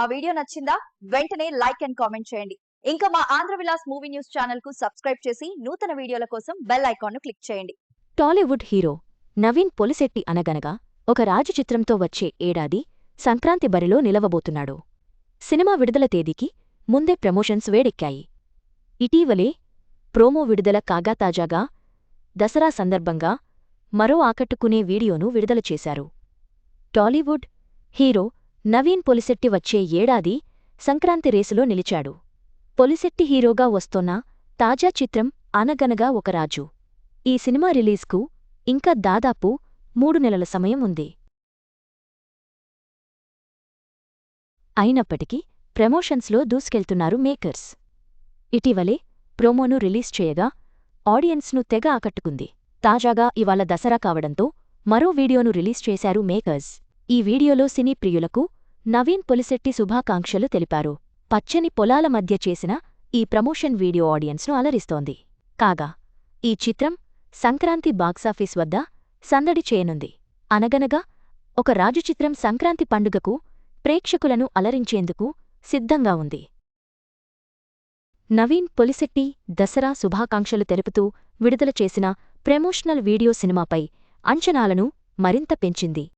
ఆ వీడియో నచ్చిందా? వెంటనే లైక్ అండ్ కామెంట్ చేయండి. ఇంకా మా ఆంధ్ర విలాస్ మూవీ న్యూస్ ఛానల్కు సబ్స్క్రైబ్ చేసి నూతన వీడియోల కోసం బెల్ ఐకాన్ను క్లిక్ చేయండి. టాలీవుడ్ హీరో నవీన్ పొలిశెట్టి అనగనగా ఒక రాజు చిత్రంతో వచ్చే ఏడాది సంక్రాంతి బరిలో నిలవబోతున్నాడు. సినిమా విడుదల తేదీకి ముందే ప్రమోషన్స్ వేడెక్కాయి. ఇటీవలే ప్రోమో విడుదల కాగా తాజాగా దసరా సందర్భంగా మరో ఆకట్టుకునే వీడియోను విడుదల చేశారు. టాలీవుడ్ హీరో నవీన్ పొలిశెట్టి వచ్చే ఏడాది సంక్రాంతి రేసులో నిలిచాడు. పొలిశెట్టి హీరోగా వస్తోన్న తాజా చిత్రం అనగనగా ఒక రాజు. ఈ సినిమా రిలీజ్కు ఇంకా దాదాపు మూడు నెలల సమయం ఉంది. అయినప్పటికీ ప్రమోషన్స్లో దూసుకెళ్తున్నారు మేకర్స్. ఇటీవలే ప్రోమోను రిలీజ్ చేయగా ఆడియన్స్ను తెగ ఆకట్టుకుంది. తాజాగా ఇవాళ దసరా కావడంతో మరో వీడియోను రిలీజ్ చేశారు మేకర్స్. ఈ వీడియోలో సినీ ప్రియులకు నవీన్ పొలిశెట్టి శుభాకాంక్షలు తెలిపారు. పచ్చని పొలాల మధ్య చేసిన ఈ ప్రమోషన్ వీడియో ఆడియన్స్ను అలరిస్తోంది. కాగా ఈ చిత్రం సంక్రాంతి బాక్సాఫీస్ వద్ద సందడి చేయనుంది. అనగనగా ఒక రాజు చిత్రం సంక్రాంతి పండుగకు ప్రేక్షకులను అలరించేందుకు సిద్ధంగా ఉంది. నవీన్ పొలిశెట్టి దసరా శుభాకాంక్షలు తెలుపుతూ విడుదల చేసిన ప్రమోషనల్ వీడియో సినిమాపై అంచనాలను మరింత పెంచింది.